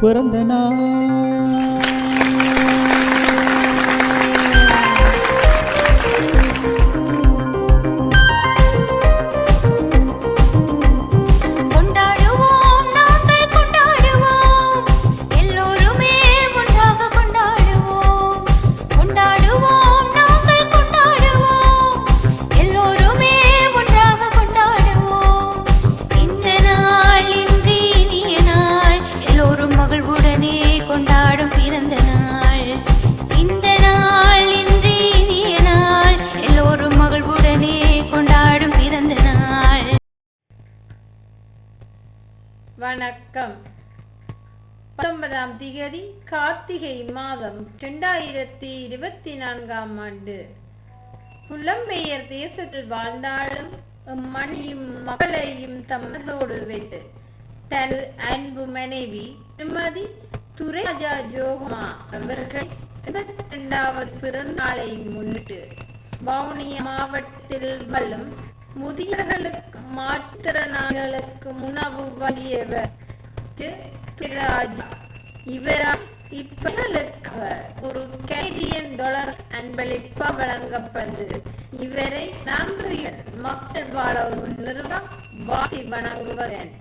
பிறந்த நாள். வணக்கம். பத்தொன்பதாம் திகதி கார்த்திகை மாதம் இரண்டாயிரத்தி இருபத்தி நான்காம் ஆண்டு. புலம்பெயர் தேசத்தில் வாழ்ந்தாலும் மண்ணையும் மக்களையும் தம்மதோடு வைத்து தனது அன்பு மனைவி திருமதி துரைராஜா ஜோகமா அவர்கள் இருபத்தி இரண்டாவது பிறந்தநாளை முன்னிட்டு வவுனியா மாவட்டத்தில் வல்லும் முதியவர்களுக்கு மாற்றுத்திறனாளிகளுக்கு உணவு வழங்கியவர் திராஜா இவரால் ஒரு கனடியன் டாலர் அன்பளிப்பா வழங்கப்பட்டது இவரை நன்றியுடன் மக்கள் வாழ ஒரு நிறுவனம் வாசி வணங்குவதன்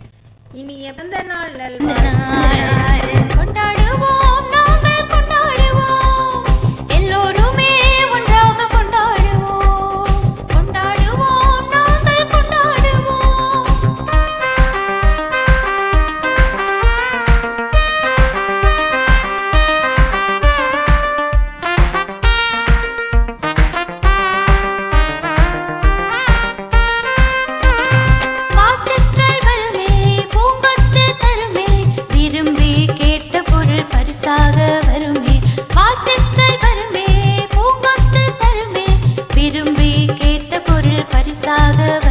இனிய பிறந்த நாள் நல்வாழ்த்துக்கள். பரிசாக வருமே. வாழ்த்துக்கள் வருமே பூங்கொத்து தருமே. விரும்பி கேட்ட பொருள் பரிசாக வருமே